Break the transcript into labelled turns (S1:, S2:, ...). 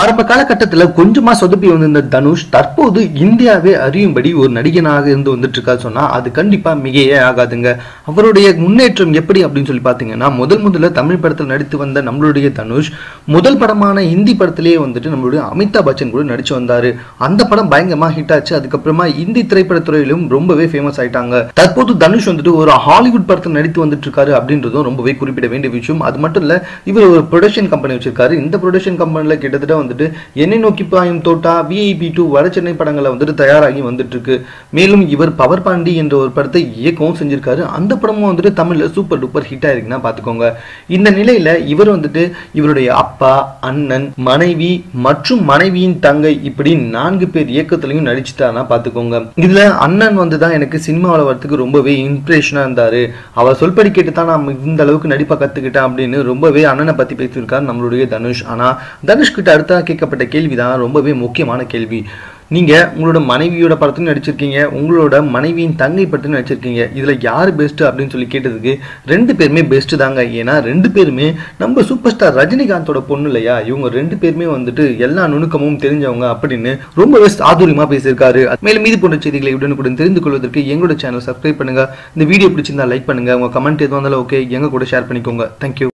S1: ஆரம்ப காலகட்டத்துல கொஞ்சமா சொதப்பி வந்திருந்த தனுஷ் தற்போது இந்தியாவே அறியும்படி ஒரு நடிகனாக இருந்து வந்துட்டு இருக்கா சொன்னா அது கண்டிப்பா மிகையே ஆகாதுங்க. அவருடைய முன்னேற்றம் எப்படி அப்படின்னு சொல்லி பாத்தீங்கன்னா முதல் முதல்ல தமிழ் படத்தில் நடித்து வந்த நம்மளுடைய தனுஷ் முதல் படமான ஹிந்தி படத்திலேயே வந்துட்டு நம்மளுடைய அமிதாப் பச்சன் கூட நடிச்சு வந்தாரு. அந்த படம் பயங்கரமா ஹிட் ஆச்சு. அதுக்கப்புறமா இந்தி திரைப்படத்துறையிலும் ரொம்பவே ஃபேமஸ் ஆயிட்டாங்க. தற்போது தனுஷ் வந்துட்டு ஒரு ஹாலிவுட் படத்தில் நடித்து வந்துட்டு இருக்காரு அப்படின்றதும் ரொம்பவே குறிப்பிட வேண்டிய விஷயம். அது மட்டும் இல்ல இவர் ஒரு ப்ரொடக்ஷன் கம்பெனி வச்சிருக்காரு. இந்த ப்ரொடக்ஷன் கம்பெனில கிட்டத்தட்ட வந்துட்டு என்னை நோக்கி பாயும் தோட்டா விஐபி டூ வட சென்னை படங்களை வந்துட்டு தயாராகி வந்துட்டு இருக்கு மேலும் இவர் பவர் பாண்டி என்ற ஒரு படத்தை இயக்கவும் செஞ்சிருக்காரு. அந்த படமும் வந்துட்டு தமிழ்ல சூப்பர் டூப்பர் ஹிட் ஆயிருக்குன்னா பாத்துக்கோங்க. இந்த நிலையில இவர் வந்துட்டு இவருடைய அப்பா அண்ணன் மனைவி மற்றும் மனைவியின் தங்கை இப்படி நான்கு பேர் இயக்கத்திலையும் நடிச்சுட்டாருன்னா பாத்துக்கோங்க. இதுல அண்ணன் வந்து தான் எனக்கு சினிமாவில் வரத்துக்கு ரொம்பவே இன்ஸ்பிரேஷனா இருந்தாரு. அவர் சொல்படி கேட்டு தான் நான் இந்த அளவுக்கு நடிப்பா கத்துக்கிட்டேன் அப்படின்னு ரொம்பவே அண்ணனை பத்தி பேசியிருக்காரு நம்மளுடைய தனுஷ். ஆனா தனுஷ் கிட்ட அடுத்த கேட்கப்பட்ட கேள்விதான் ரொம்பவே முக்கியமான கேள்வி. நீங்க உங்களோட மனைவியோட படத்தையும் நடிச்சிருக்கீங்க உங்களோட மனைவியின் தங்கை பற்றி நடிச்சிருக்கீங்க இதுல யார் பெஸ்ட் அப்படின்னு சொல்லி கேட்டதுக்கு ரெண்டு பேருமே பெஸ்ட்டு தாங்க. ஏன்னா ரெண்டு பேருமே நம்ம சூப்பர் ஸ்டார் ரஜினிகாந்தோட பொண்ணு இல்லையா? இவங்க ரெண்டு பேருமே வந்துட்டு எல்லா நுணுக்கமும் தெரிஞ்சவங்க அப்படின்னு ரொம்பவே சாதுரியமாக பேசியிருக்காரு. மேலும் மீது போன்ற செய்திகளை உடனுக்குடன் தெரிந்து கொள்வதற்கு எங்களோட சேனல் சப்ஸ்கிரைப் பண்ணுங்க. இந்த வீடியோ பிடிச்சிருந்தா லைக் பண்ணுங்க. உங்க கமெண்ட் எதுவும் இருந்தாலும் ஓகே எங்க கூட ஷேர் பண்ணிக்கோங்க. தேங்க்யூ